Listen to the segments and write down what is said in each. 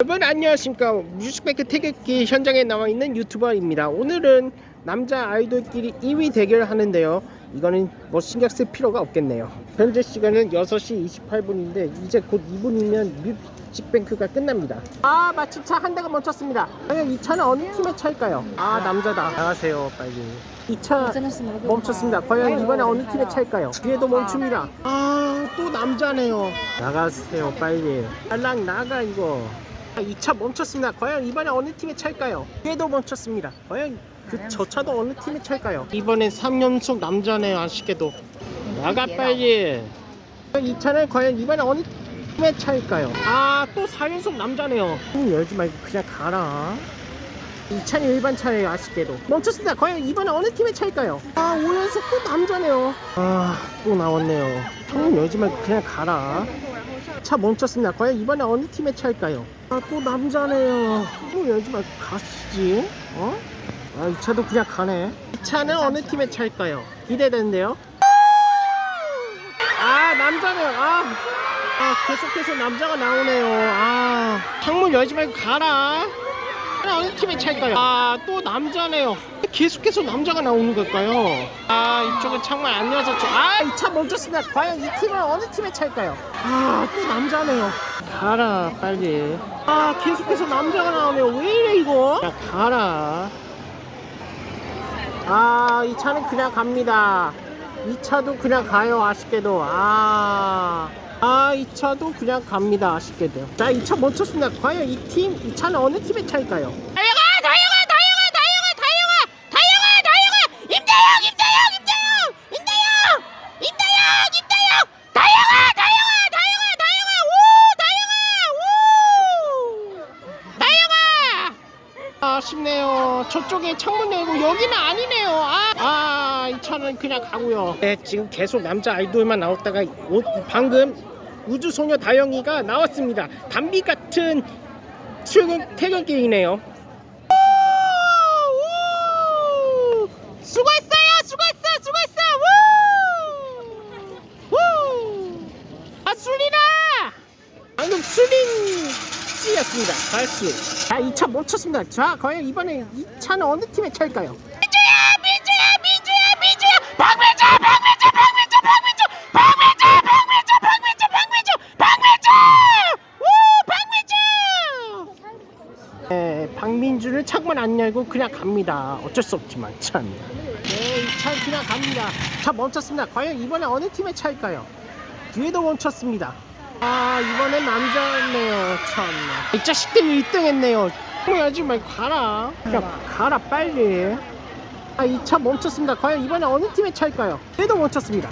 여러분 안녕하십니까. 뮤직뱅크 태극기 현장에 나와 있는 유튜버입니다. 오늘은 남자 아이돌끼리 2위 대결 하는데요. 이거는 뭐 신경 쓸 필요가 없겠네요. 현재 시간은 6시 28분인데 이제 곧 2분이면 뮤직뱅크가 끝납니다. 아 마침 차 한 대가 멈췄습니다. 과연 이 차는 어느 팀의 차일까요? 아 남자다. 나가세요 빨리. 이 차 멈췄습니다. 과연 이번에 어느 팀의 차일까요? 뒤에도 멈춥니다. 아. 또 남자네요. 나가세요 빨리. 빨랑 나가 이거 아, 이차 멈췄습니다. 과연 이번에 어느 팀의 차일까요? 얘도 멈췄습니다. 과연 그 저 차도 어느 팀의 차일까요? 이번엔 3연속 남자네요. 아쉽게도 나가 빨리. 이 차는 과연 이번에 어느 팀의 차일까요? 아 또 4연속 남자네요. 문 열지 말고 그냥 가라. 이 차는 일반 차예요. 아쉽게도 멈췄습니다. 과연 이번에 어느 팀의 차일까요? 아 5연속 또 남자네요. 아 또 나왔네요. 창문 열지 말고 그냥 가라. 차 멈췄습니다. 과연 이번에 어느 팀의 차일까요? 아 또 남자네요. 또 열지 말고 가시지. 어? 아 이 차도 그냥 가네. 이 차는 어느 팀의 차일까요? 기대되는데요. 아 남자네요. 아, 아 계속해서 남자가 나오네요. 아 창문 열지 말고 가라. 어느 팀의 차일까요? 아 또 남자네요. 계속해서 남자가 나오는 걸까요? 아 이쪽은 창문 안 열어서 아이 차 멈췄습니다. 과연 이 팀은 어느 팀의 차일까요? 아 또 남자네요. 가라 빨리. 아 계속해서 남자가 나오네요. 왜 이래 이거? 야 가라. 아 이 차는 그냥 갑니다. 이 차도 그냥 가요 아쉽게도. 아. 아, 이 차도 그냥 갑니다. 아쉽게도. 자, 이 차 멈췄습니다. 과연 이 팀, 이 차는 어느 팀의 차일까요? 다영아 다영아 다영아 다영아 다영아 다영아 다영아 임다영! 임다영! 임다영! 임다영! 임다영! 임다영! 다영아 다영아 다영아 다영아 우 다영아 우 다영아 아쉽네요. 저쪽에 창문 열고 여기는 아니네요. 아, 아, 이 차는 그냥 가고요. 네, 지금 계속 남자 아이돌만 나왔다가 오- 방금 우주소녀 다영이가 나왔습니다. 담비 같은 출근 퇴근길이네요. 우! 수고했어요 수고했어 수고했어 우! 우! 아 술이나 방금 수린 씨였습니다. 가수. 자, 이차 멈췄습니다. 자, 과연 이번에 이 차는 어느 팀의 차일까요? 안 열고 그냥 갑니다. 어쩔 수 없지만 참. 네, 이차 그냥 갑니다. 차 멈췄습니다. 과연 이번에 어느 팀의 차일까요? 뒤에도 멈췄습니다. 아, 이번엔 남자네요. 참나. 이 자식들이 1등 했네요. 하지 말고 가라. 그냥 가라 빨리. 아, 이 차 멈췄습니다. 과연 이번에 어느 팀의 차일까요? 뒤에도 멈췄습니다.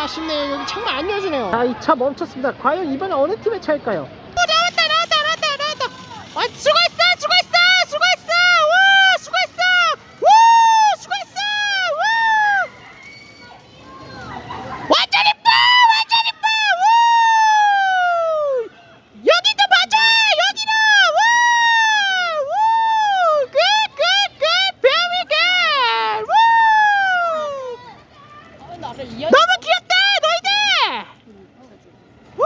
아, 아쉽네요. 여기 창문 안 열어주네요. 아, 이 차 멈췄습니다. 과연 이번에 어느 팀의 차일까요? 어, 나왔다 나왔다 나왔다 나왔다 아 수고했어 수고했어 와 수고했어 와 수고했어 와 완전 이뻐 완전 이뻐 와 여기도 봐줘 여기도 와와굿굿굿 very good 와 너무 귀엽다 너희들 우!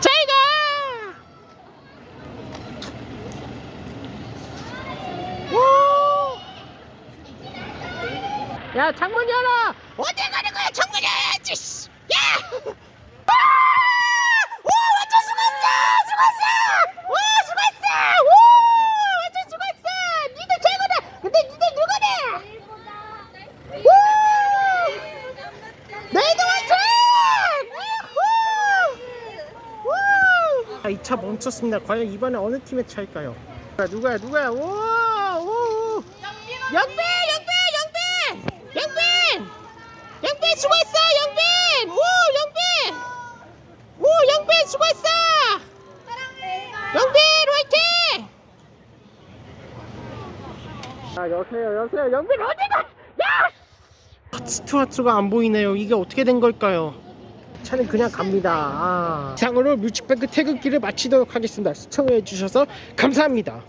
잘 가! 우! 야, 창문 열어! 어디 가는 거야? 정문 열어야지! 씨! 야! 아! 오! 완전 수고했어! 수고했어! 오! 수고했어! 오! 완전 수고했어! 니들 최고다! 근데 니들 누구냐? 우! 너희들 완전! 우후! 우! 아, 이차 멈췄습니다. 과연 이번에 어느 팀의 차일까요? 누가야, 누가야? 오! 오! 영빈! 영빈! 영빈 죽었어 영빈 오 영빈 오 영빈 죽었어! 영빈 화이팅 아 여세요 여세요. 영빈 어디가? 야! 스트와트가 안 보이네요. 이게 어떻게 된 걸까요? 차는 그냥 갑니다. 아. 이상으로 뮤직뱅크 태극기를 마치도록 하겠습니다. 시청해 주셔서 감사합니다.